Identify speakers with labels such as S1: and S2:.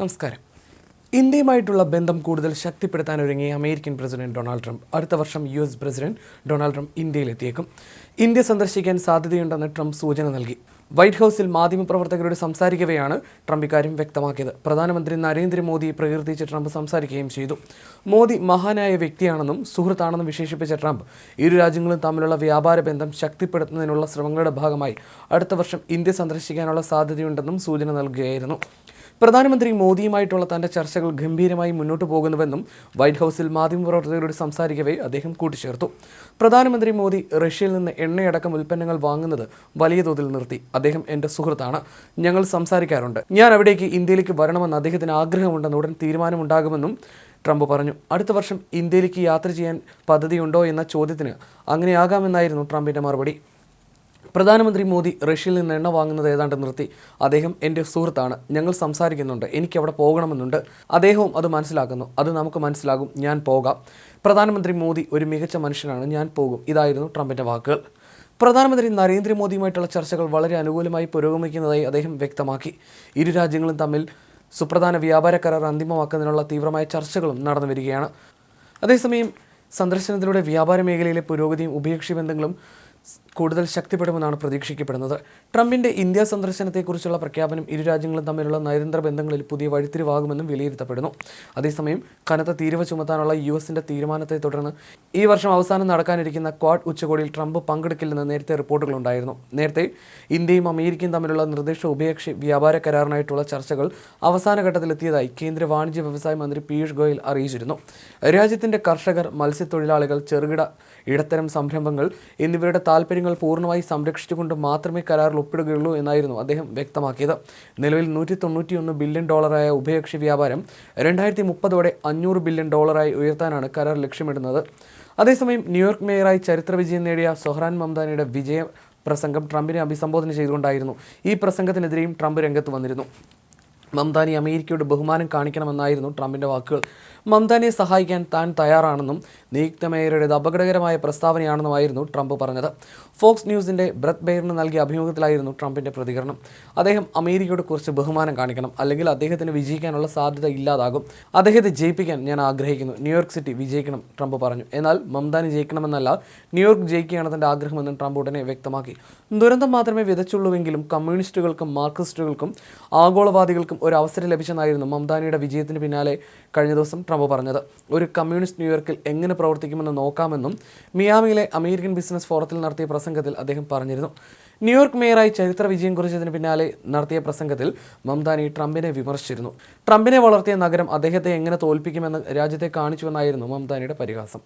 S1: നമസ്കാരം. ഇന്ത്യയുമായിട്ടുള്ള ബന്ധം കൂടുതൽ ശക്തിപ്പെടുത്താൻ ഒരുങ്ങിയ അമേരിക്കൻ പ്രസിഡന്റ് ഡൊണാൾഡ് ട്രംപ്. അടുത്ത വർഷം U S president Donald Trump ഇന്ത്യയിലെത്തിയേക്കും. India സന്ദർശിക്കാൻ സാധ്യതയുണ്ടെന്ന് ട്രംപ് സൂചന നൽകി. വൈറ്റ് ഹൗസിൽ മാധ്യമപ്രവർത്തകരോട് സംസാരിക്കവെയാണ് ട്രംപ് ഇക്കാര്യം വ്യക്തമാക്കിയത്. പ്രധാനമന്ത്രി നരേന്ദ്രമോദിയെ പ്രകീർത്തിച്ച് ട്രംപ് സംസാരിക്കുകയും ചെയ്തു. മോദി മഹാനായ വ്യക്തിയാണെന്നും സുഹൃത്താണെന്നും വിശേഷിപ്പിച്ച ട്രംപ് ഇരു രാജ്യങ്ങളും തമ്മിലുള്ള വ്യാപാര ബന്ധം ശക്തിപ്പെടുത്തുന്നതിനുള്ള ശ്രമങ്ങളുടെ ഭാഗമായി അടുത്ത വർഷം ഇന്ത്യ സന്ദർശിക്കാനുള്ള സാധ്യതയുണ്ടെന്നും സൂചന നൽകുകയായിരുന്നു. പ്രധാനമന്ത്രി മോദിയുമായിട്ടുള്ള തന്റെ ചർച്ചകൾ ഗംഭീരമായി മുന്നോട്ട് പോകുന്നുവെന്നും വൈറ്റ് ഹൗസിൽ മാധ്യമപ്രവർത്തകരോട് സംസാരിക്കവേ അദ്ദേഹം കൂട്ടിച്ചേർത്തു. പ്രധാനമന്ത്രി മോദി റഷ്യയിൽ നിന്ന് എണ്ണയടക്കം ഉൽപ്പന്നങ്ങൾ വാങ്ങുന്നത് വലിയ തോതിൽ നിർത്തി. അദ്ദേഹം എന്റെ സുഹൃത്താണ്. ഞങ്ങൾ സംസാരിക്കാറുണ്ട്. ഞാൻ അവിടേക്ക് ഇന്ത്യയിലേക്ക് വരണമെന്ന് അദ്ദേഹത്തിന് ആഗ്രഹമുണ്ടെന്ന് ഉടൻ തീരുമാനമുണ്ടാകുമെന്നും ട്രംപ് പറഞ്ഞു. അടുത്ത വർഷം ഇന്ത്യയിലേക്ക് യാത്ര ചെയ്യാൻ പദ്ധതിയുണ്ടോ എന്ന ചോദ്യത്തിന് അങ്ങനെയാകാമെന്നായിരുന്നു ട്രംപിന്റെ മറുപടി. പ്രധാനമന്ത്രി മോദി റഷ്യയിൽ നിന്ന് എണ്ണ വാങ്ങുന്നത് ഏതാണ്ട് നിർത്തി. അദ്ദേഹം എന്റെ സുഹൃത്താണ്. ഞങ്ങൾ സംസാരിക്കുന്നുണ്ട്. എനിക്ക് അവിടെ പോകണമെന്നുണ്ട്. അദ്ദേഹവും അത് മനസ്സിലാക്കുന്നു. അത് നമുക്ക് മനസ്സിലാകും. ഞാൻ പോകാം. പ്രധാനമന്ത്രി മോദി ഒരു മികച്ച മനുഷ്യനാണ്. ഞാൻ പോകും. ഇതായിരുന്നു ട്രംപിന്റെ വാക്കുകൾ. പ്രധാനമന്ത്രി നരേന്ദ്രമോദിയുമായിട്ടുള്ള ചർച്ചകൾ വളരെ അനുകൂലമായി പുരോഗമിക്കുന്നതായി അദ്ദേഹം വ്യക്തമാക്കി. ഇരു രാജ്യങ്ങളും തമ്മിൽ സുപ്രധാന വ്യാപാര കരാർ അന്തിമമാക്കുന്നതിനുള്ള തീവ്രമായ ചർച്ചകളും നടന്നു വരികയാണ്. അതേസമയം സന്ദർശനത്തിലൂടെ വ്യാപാര മേഖലയിലെ പുരോഗതിയും ഉഭയകക്ഷി ബന്ധങ്ങളും കൂടുതൽ ശക്തിപ്പെടുമെന്നാണ് പ്രതീക്ഷിക്കപ്പെടുന്നത്. ട്രംപിന്റെ ഇന്ത്യ സന്ദർശനത്തെക്കുറിച്ചുള്ള പ്രഖ്യാപനം ഇരു രാജ്യങ്ങളും തമ്മിലുള്ള നയതന്ത്ര ബന്ധങ്ങളിൽ പുതിയ വഴിത്തിരിവാകുമെന്നും വിലയിരുത്തപ്പെടുന്നു. അതേസമയം കനത്ത തീരുവ ചുമത്താനുള്ള യു എസിന്റെ തീരുമാനത്തെ തുടർന്ന് ഈ വർഷം അവസാനം നടക്കാനിരിക്കുന്ന ക്വാഡ് ഉച്ചകോടിയിൽ ട്രംപ് പങ്കെടുക്കില്ലെന്ന് നേരത്തെ റിപ്പോർട്ടുകളുണ്ടായിരുന്നു. നേരത്തെ ഇന്ത്യയും അമേരിക്കയും തമ്മിലുള്ള നിർദ്ദിഷ്ട ഉഭയകക്ഷി വ്യാപാര കരാറിനായിട്ടുള്ള ചർച്ചകൾ അവസാന ഘട്ടത്തിലെത്തിയതായി കേന്ദ്ര വാണിജ്യ വ്യവസായ മന്ത്രി പീയൂഷ് ഗോയൽ അറിയിച്ചിരുന്നു. രാജ്യത്തിന്റെ കർഷകർ മത്സ്യത്തൊഴിലാളികൾ ചെറുകിട ഇടത്തരം സംരംഭങ്ങൾ എന്നിവരുടെ താൽപ്പര്യങ്ങൾ പൂർണമായി സംരക്ഷിച്ചുകൊണ്ട് മാത്രമേ കരാറിൽ ഒപ്പിടുകയുള്ളൂ എന്നായിരുന്നു അദ്ദേഹം വ്യക്തമാക്കിയത്. നിലവിൽ നൂറ്റി തൊണ്ണൂറ്റിയൊന്ന് ബില്യൺ ഡോളറായ ഉഭയകക്ഷി വ്യാപാരം രണ്ടായിരത്തി മുപ്പതോടെ അഞ്ഞൂറ് ബില്യൺ ഡോളറായി ഉയർത്താനാണ് കരാർ ലക്ഷ്യമിടുന്നത്. അതേസമയം ന്യൂയോർക്ക് മേയറായി ചരിത്ര വിജയം നേടിയ സൊഹ്റാൻ മംദാനിയുടെ വിജയ പ്രസംഗം ട്രംപിനെ അഭിസംബോധന ചെയ്തുകൊണ്ടായിരുന്നു ഈ പ്രസംഗത്തിനെതിരെയും ട്രംപ് രംഗത്ത് വന്നിരുന്നു. മംതാനി അമേരിക്കയുടെ ബഹുമാനം കാണിക്കണമെന്നായിരുന്നു ട്രംപിന്റെ വാക്കുകൾ. മംതാനിയെ സഹായിക്കാൻ താൻ തയ്യാറാണെന്നും നിയുക്ത മേയറുടേത് അപകടകരമായ പ്രസ്താവനയാണെന്നുമായിരുന്നു ട്രംപ് പറഞ്ഞത്. ഫോക്സ് ന്യൂസിന്റെ ബ്രത് ബെയറിന് നൽകിയ അഭിമുഖത്തിലായിരുന്നു ട്രംപിന്റെ പ്രതികരണം. അദ്ദേഹം അമേരിക്കയോട് കുറച്ച് ബഹുമാനം കാണിക്കണം അല്ലെങ്കിൽ അദ്ദേഹത്തിന് വിജയിക്കാനുള്ള സാധ്യത ഇല്ലാതാകും. അദ്ദേഹത്തെ ജയിപ്പിക്കാൻ ഞാൻ ആഗ്രഹിക്കുന്നു. ന്യൂയോർക്ക് സിറ്റി വിജയിക്കണം ട്രംപ് പറഞ്ഞു. എന്നാൽ മംതാനി ജയിക്കണമെന്നല്ല ന്യൂയോർക്ക് ജയിക്കുകയാണ് തന്റെ ആഗ്രഹമെന്നും ട്രംപ് ഉടനെ വ്യക്തമാക്കി. ദുരന്തം മാത്രമേ വിതച്ചുള്ളൂവെങ്കിലും കമ്മ്യൂണിസ്റ്റുകൾക്കും മാർക്സിസ്റ്റുകൾക്കും ആഗോളവാദികൾക്കും ഒരു അവസരം ലഭിച്ചെന്നായിരുന്നു മംതാനിയുടെ വിജയത്തിന് പിന്നാലെ കഴിഞ്ഞ ദിവസം ട്രംപ് പറഞ്ഞത്. ഒരു കമ്മ്യൂണിസ്റ്റ് ന്യൂയോർക്കിൽ എങ്ങനെ പ്രവർത്തിക്കുമെന്ന് നോക്കാമെന്നും മിയാമിയിലെ അമേരിക്കൻ ബിസിനസ് ഫോറത്തിൽ നടത്തിയ പ്രസംഗത്തിൽ അദ്ദേഹം പറഞ്ഞിരുന്നു. ന്യൂയോർക്ക് മേയറായി ചരിത്ര വിജയം കുറിച്ചതിന് പിന്നാലെ നടത്തിയ പ്രസംഗത്തിൽ മംതാനി ട്രംപിനെ വിമർശിച്ചിരുന്നു. ട്രംപിനെ വളർത്തിയ നഗരം അദ്ദേഹത്തെ എങ്ങനെ തോൽപ്പിക്കുമെന്ന് രാജ്യത്തെ കാണിച്ചുവെന്നായിരുന്നു മംതാനിയുടെ പരിഹാസം.